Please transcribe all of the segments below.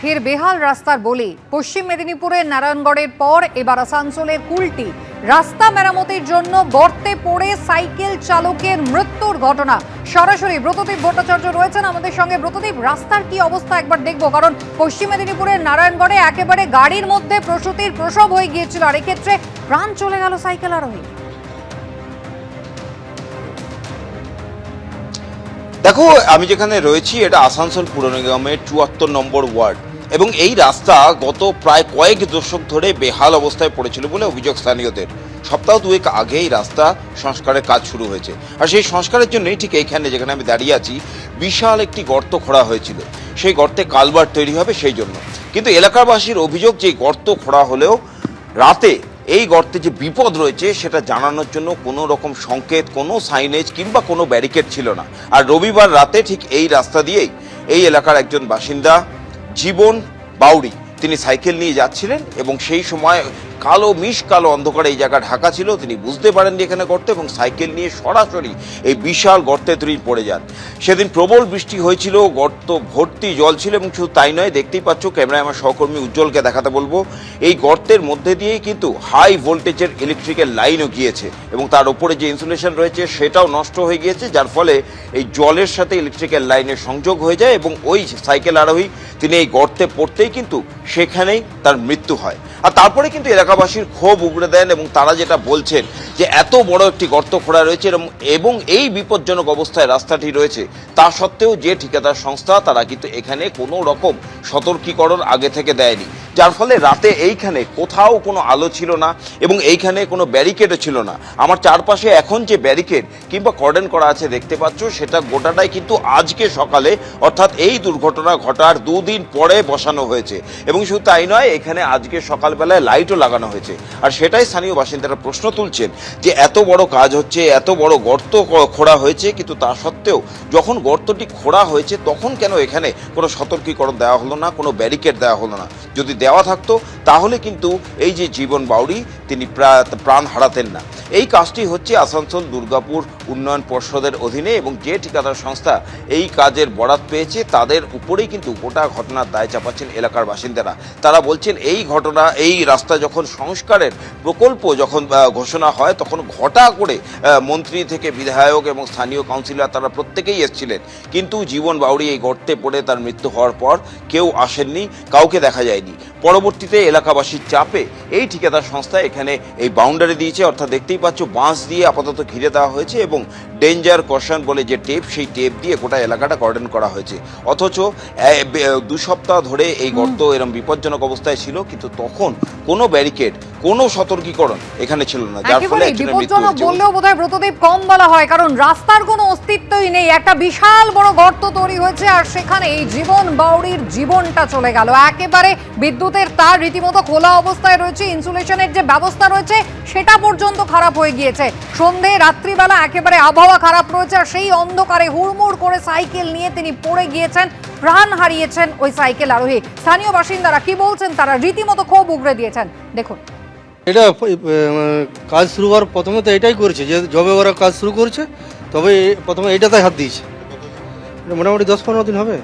ফের বেহাল রাস্তার বলি। পশ্চিম মেদিনীপুরের নারায়ণগড়ের পর এবার আসানসোলের কুলটি। রাস্তা মেরামতির জন্য গর্তে পড়ে সাইকেল চালকের মৃত্যুর ঘটনা। সরাসরি ব্রতদীপ ভট্টাচার্য রয়েছেন আমাদের সঙ্গে। ব্রতদীপ, রাস্তার কি অবস্থা একবার দেখব, কারণ পশ্চিম মেদিনীপুরের নারায়ণগড়ে একেবারে গাড়ির মধ্যে প্রসূতির প্রসব হয়ে গিয়েছিল। আর এক্ষেত্রে প্রাণ চলে গেল সাইকেল আরোহী। দেখো, আমি যেখানে রয়েছি, এটা আসানসোল পুর নিগমের চুয়াত্তর নম্বর ওয়ার্ড। এবং এই রাস্তা গত প্রায় কয়েক দশক ধরে বেহাল অবস্থায় পড়েছিল বলে অভিযোগ স্থানীয়দের। সপ্তাহ দুয়েক আগে এই রাস্তা সংস্কারের কাজ শুরু হয়েছে। আর সেই সংস্কারের জন্যই ঠিক এইখানে যেখানে আমি দাঁড়িয়ে আছি, বিশাল একটি গর্ত খোঁড়া হয়েছিল। সেই গর্তে কালবার তৈরি হবে সেই জন্য। কিন্তু এলাকাবাসীর অভিযোগ যে গর্ত খোঁড়া হলেও রাতে এই গর্তে যে বিপদ রয়েছে সেটা জানানোর জন্য কোনো রকম সংকেত, কোনো সাইনেজ কিংবা কোনো ব্যারিকেড ছিল না। আর রবিবার রাতে ঠিক এই রাস্তা দিয়েই এই এলাকার একজন বাসিন্দা জীবন বাউরি তিনি সাইকেল নিয়ে যাচ্ছিলেন এবং সেই সময় কালো মিশ কালো অন্ধকারে, এই জায়গা ঢাকা ছিল, তিনি বুঝতে পারেননি এখানে গর্ত এবং সাইকেল নিয়ে সরাসরি এই বিশাল গর্তে তিনি পড়ে যান। সেদিন প্রবল বৃষ্টি হয়েছিল, গর্ত ভর্তি জল ছিল এবং শুধু তাই নয়, দেখতেই পাচ্ছ ক্যামেরায় আমার সহকর্মী উজ্জ্বলকে দেখাতে বলব, এই গর্তের মধ্যে দিয়েই কিন্তু হাই ভোল্টেজের ইলেকট্রিক্যাল লাইনও গিয়েছে এবং তার উপরে যে ইনসুলেশন রয়েছে সেটাও নষ্ট হয়ে গিয়েছে, যার ফলে এই জলের সাথে ইলেকট্রিক্যাল লাইনের সংযোগ হয়ে যায় এবং ওই সাইকেল আরোহী তিনি এই গর্তে পড়তেই কিন্তু সেখানেই তার মৃত্যু হয়। আর তারপরে কিন্তু এলাকাবাসীর ক্ষোভ উগড়ে দেন এবং তারা যেটা বলছেন যে এত বড় একটি গর্ত খোঁড়া রয়েছে এবং এই বিপজ্জনক অবস্থায় রাস্তাটি রয়েছে, তা সত্ত্বেও যে ঠিকাদার সংস্থা তারা কিন্তু এখানে কোনো রকম সতর্কীকরণ আগে থেকে দেয়নি। যার ফলে রাতে এইখানে কোথাও কোনো আলো ছিল না এবং এইখানে কোনো ব্যারিকেডও ছিল না। আমার চারপাশে এখন যে ব্যারিকেড কিংবা কর্ডন করা আছে দেখতে পাচ্ছ, সেটা গোটাটাই কিন্তু আজকে সকালে, অর্থাৎ এই দুর্ঘটনা ঘটার দুদিন পরে বসানো হয়েছে। এবং শুধু তাই নয়, এখানে আজকে সকালবেলায় লাইটও লাগানো হয়েছে। আর সেটাই স্থানীয় বাসিন্দারা প্রশ্ন তুলছেন যে এত বড় কাজ হচ্ছে, এত বড় গর্ত খোঁড়া হয়েছে, কিন্তু তা সত্ত্বেও যখন গর্তটি খোঁড়া হয়েছে, তখন কেন এখানে কোনো সতর্কীকরণ দেওয়া হলো না, কোনো ব্যারিকেড দেওয়া হলো না? যদি দেওয়া থাকতো। তাহলে কিন্তু এই যে জীবন বাউরি তিনি প্রা- প্রাণ হারাতেন না। এই কাজটি হচ্ছে আসানসোল দুর্গাপুর উন্নয়ন পর্ষদের অধীনে এবং যে ঠিকাদার সংস্থা এই কাজের বরাত পেয়েছে, তাদের উপরেই কিন্তু গোটা ঘটনার দায় চাপাচ্ছেন এলাকার বাসিন্দারা। তারা বলছেন, এই ঘটনা, এই রাস্তা যখন সংস্কারের প্রকল্প যখন ঘোষণা হয়, তখন ঘটা করে মন্ত্রী থেকে বিধায়ক এবং স্থানীয় কাউন্সিলর তারা প্রত্যেকেই এসেছিলেন। কিন্তু জীবন বাউরি এই গর্তে পড়ে তার মৃত্যু হওয়ার পর কেউ আসেননি, কাউকে দেখা যায়নি। পরবর্তীতে এলাকাবাসীর চাপে এই ঠিকাদার সংস্থা এখানে এই বাউন্ডারি দিয়েছে অর্থাৎ দেখতেই পাচ্ছ বাঁশ দিয়ে আপাতত ঘিরে দেওয়া হয়েছে এবং ডেঞ্জার কশন বলে যে টেপ সেই টেপ দিয়ে গোটা এলাকাটা কর্ডন করা হয়েছে। অথচ দু সপ্তাহ ধরে এই গর্ত এরম বিপজ্জনক অবস্থায় ছিল কিন্তু তখন কোনো ব্যারিকেড কোনো সতর্কীকরণ এখানে ছিল না যার ফলে বিপজ্জনক বললেও বোধহয় ব্রতদীপ কম বলা হয় কারণ রাস্তার কোনো অস্তিত্বই নেই একটা বিশাল বড় গর্ত তৈরি হয়েছে আর সেখানে এই জীবন বাউরির জীবনটা চলে গেল। একেবারে বিদ্যুতের তার রীতিমতো খোলা অবস্থায় রয়েছে ইনসুলেশনের যে ব্যবস্থা রয়েছে সেটা পর্যন্ত খারাপ হয়ে গিয়েছে। সন্ধে রাত্রিবেলা একেবারে আবহাওয়া খারাপ রয়েছে আর সেই অন্ধকারে হুড়মুড় করে সাইকেল নিয়ে তিনি পড়ে গিয়েছেন প্রাণ হারিয়েছেন ওই সাইকেল আরোহী। স্থানীয় বাসিন্দারা কি বলছেন তারা রীতিমতো ক্ষোভ উগড়ে দিয়েছেন। দেখুন। এটা কাজ শুরু হওয়ার প্রথমে তো এটাই করেছে যে জবে ওরা কাজ শুরু করছে তবে প্রথমে এইটাতে হাত দিয়েছে। মোটামুটি দশ পনেরো দিন হবে।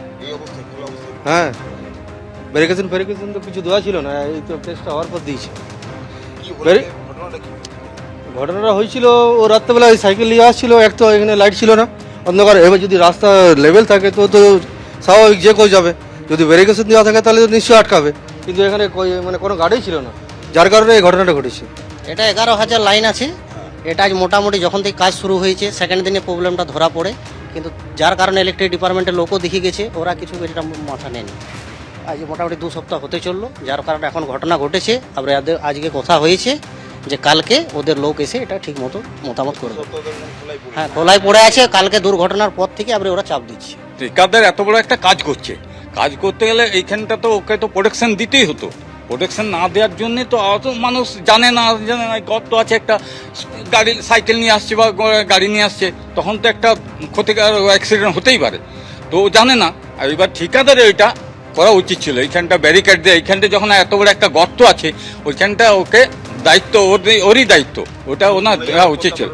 হ্যাঁ। ভেরিকেশন ফেরিকেশন তো কিছু দেওয়া ছিল না এই তো টেস্টটা হওয়ার পর দিয়েছে। ঘটনাটা হয়েছিল ও রাত্রেবেলা ওই সাইকেল নিয়ে আসছিল এক তো এখানে লাইট ছিল না অন্ধকার এবার যদি রাস্তা লেভেল থাকে তো তো স্বাভাবিক যে কেউ যাবে। যদি ভেরিকেশন দেওয়া থাকে তাহলে তো নিশ্চয়ই আটকাবে। কিন্তু এখানে কই- মানে কোনো গাড়ি ছিল না যার কারণে এই ঘটনাটা ঘটেছে। এটা এগারো হাজার লাইন আছে। এটা আজ মোটামুটি যখন থেকে কাজ শুরু হয়েছে সেকেন্ড দিনে প্রবলেমটা ধরা পড়ে। কিন্তু যার কারণে ইলেকট্রিক ডিপার্টমেন্টের লোকও দেখে গেছে ওরা কিছু এটা মাথা নেয়নি। আজ মোটামুটি দু সপ্তাহ হতে চলল। যার কারণে এখন ঘটনা ঘটেছে। এদের আজকে কথা হয়েছে যে কালকে ওদের লোক এসে এটা ঠিক মতো মতামত করবে। হ্যাঁ খোলায় পড়ে আছে। কালকে দুর্ঘটনার পর থেকে আবার ওরা চাপ দিচ্ছে। ঠিকাদার এত বড় একটা কাজ করছে? কাজ করতে গেলে এইখানটা তো ওকে তো প্রোটেকশন দিতেই হতো। প্রোটেকশন না দেওয়ার জন্যে তো অত মানুষ জানে না জানে না গর্ত আছে একটা গাড়ি, সাইকেল নিয়ে আসছে বা গাড়ি নিয়ে আসছে। তখন তো একটা ক্ষতিকার অ্যাক্সিডেন্ট হতেই পারে। তো জানে না। আর এবার ঠিকাদারে ওইটা। করা উচিত ছিল। এইখানটা ব্যারিকেড দিয়ে, এইখানটা যখন এত বড় একটা গর্ত আছে, ওইখানটা ওকে দায়িত্ব, ওর ওরই দায়িত্ব। ওটা ওনার দেওয়া উচিত ছিল।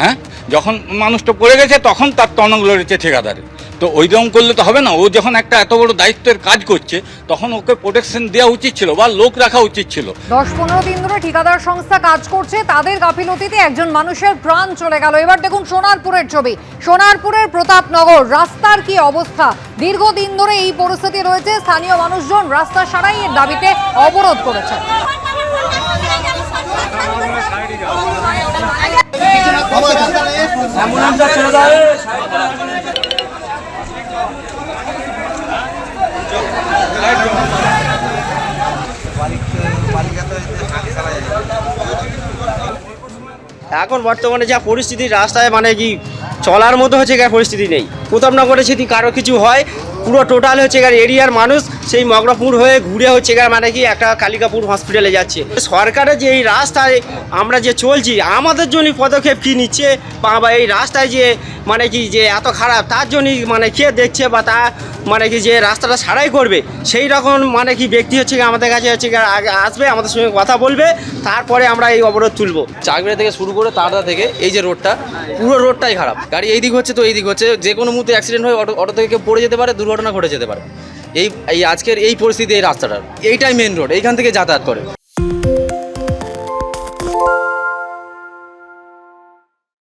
হ্যাঁ? যখন মানুষটা পড়ে গেছে, তখন তার তনক লড়েছে ঠিকাদারে তো ওই রকম করলে তো হবে না। ও যখন একটা এত বড় দায়িত্বের কাজ করছে তখন ওকে প্রোটেকশন দেওয়া উচিত ছিল বা লোক রাখা উচিত ছিল। দশ পনেরো দিন ধরে ঠিকাদার সংস্থা কাজ করছে তাদের গাফিলতিতে একজন মানুষের প্রাণ চলে গেল। এবার দেখুন সোনারপুরের ছবি। সোনারপুরের প্রতাপনগর রাস্তার কি অবস্থা? দীর্ঘদিন ধরে এই পরিস্থিতি রয়েছে স্থানীয় মানুষজন রাস্তা সারাইয়ের দাবিতে অবরোধ করেছে এখন বর্তমানে যা পরিস্থিতি, রাস্তায় মানে কি চলার মতো হচ্ছে পরিস্থিতি নেই। প্রতাপনগরে যদি কারও কিছু হয়, পুরো টোটাল হচ্ছে এরিয়ার মানুষ সেই মগরাপুর হয়ে ঘুরে হচ্ছে গিয়ে মানে কি একটা কালিকাপুর হসপিটালে যাচ্ছে। সরকারের যে এই রাস্তায় আমরা যে চলছি, আমাদের জন্য পদক্ষেপ কী নিচ্ছে? বা এই রাস্তায় যে মানে কি যে এত খারাপ, তার জন্যই মানে কে দেখছে বা তা মানে কি যে রাস্তাটা সারাই করবে? সেই রকম মানে কি ব্যক্তি হচ্ছে আমাদের কাছে হচ্ছে আগে আসবে, আমাদের সঙ্গে কথা বলবে, তারপরে আমরা এই অবরোধ তুলবো। চাকরিয়া থেকে শুরু করে তারদা থেকে এই যে রোডটা পুরো রোডটাই খারাপ। গাড়ি এই দিক হচ্ছে তো এই দিক হচ্ছে, যে কোনো মুহূর্তে অ্যাক্সিডেন্ট হয়ে অটো অটো থেকে পড়ে যেতে পারে, দুর্ঘটনা ঘটে যেতে পারে। এই এই আজকের এই পরিস্থিতি এই রাস্তাটার। এইটাই মেন রোড এইখান থেকে যাতায়াত করে।